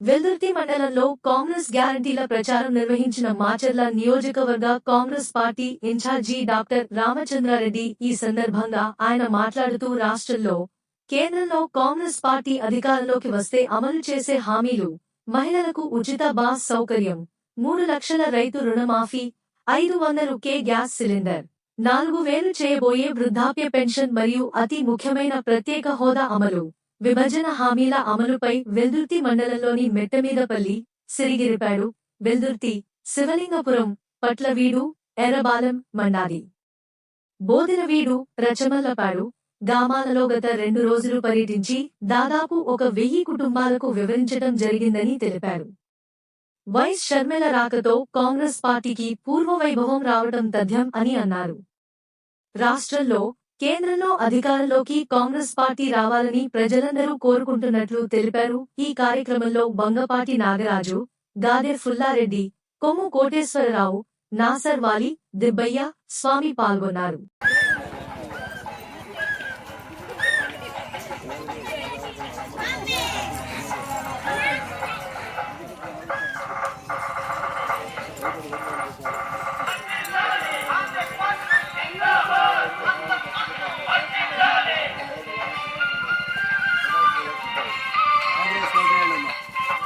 వెల్దుర్తి మండలంలో కాంగ్రెస్ గ్యారంటీల ప్రచారం నిర్వహించిన మాచర్ల నియోజకవర్గ Congress party incharge doctor Ramachandra Reddy ఈ సందర్భంగా ఆయన మాట్లాడుతూ రాష్ట్రంలో కేంద్రంలో కాంగ్రెస్ పార్టీ అధికారంలోకి వస్తే అమలు చేసే హామీలు మహిళలకు ఉచిత బాస్ సౌకర్యం మూడు లక్షల రైతు రుణమాఫీ ఐదు వందలు కే గ్యాస్ సిలిండర్ నాలుగు వేలు చేయబోయే వృద్ధాప్య పెన్షన్ మరియు అతి ముఖ్యమైన ప్రత్యేక హోదా అమలు. విభజన హామీల అమలుపై వెల్దుర్తి మండలంలోని మెట్టమీదపల్లి సిరిగిరిపాడు వెల్దుర్తి శివలింగపురం పట్లవీడు ఎర్రబాలెం మండాలి బోదినవీడు రచమల్లపాడు గ్రామాలలో గత రెండు రోజులు పర్యటించి దాదాపు ఒక వెయ్యి కుటుంబాలకు వివరించడం జరిగిందని తెలిపారు. వైస్ షర్మిల రాకతో కాంగ్రెస్ పార్టీకి పూర్వ వైభవం రావటం తథ్యం అని అన్నారు. రాష్ట్రంలో కేంద్రంలో అధికారంలోకి కాంగ్రెస్ పార్టీ రావాలని ప్రజలందరూ కోరుకుంటున్నట్లు తెలిపారు. ఈ కార్యక్రమంలో బంగపాటి నాగరాజు గాదె ఫుల్లారెడ్డి కొమ్ము కోటేశ్వరరావు నాసర్ వాలి దిబ్బయ్య స్వామి పాల్గొన్నారు.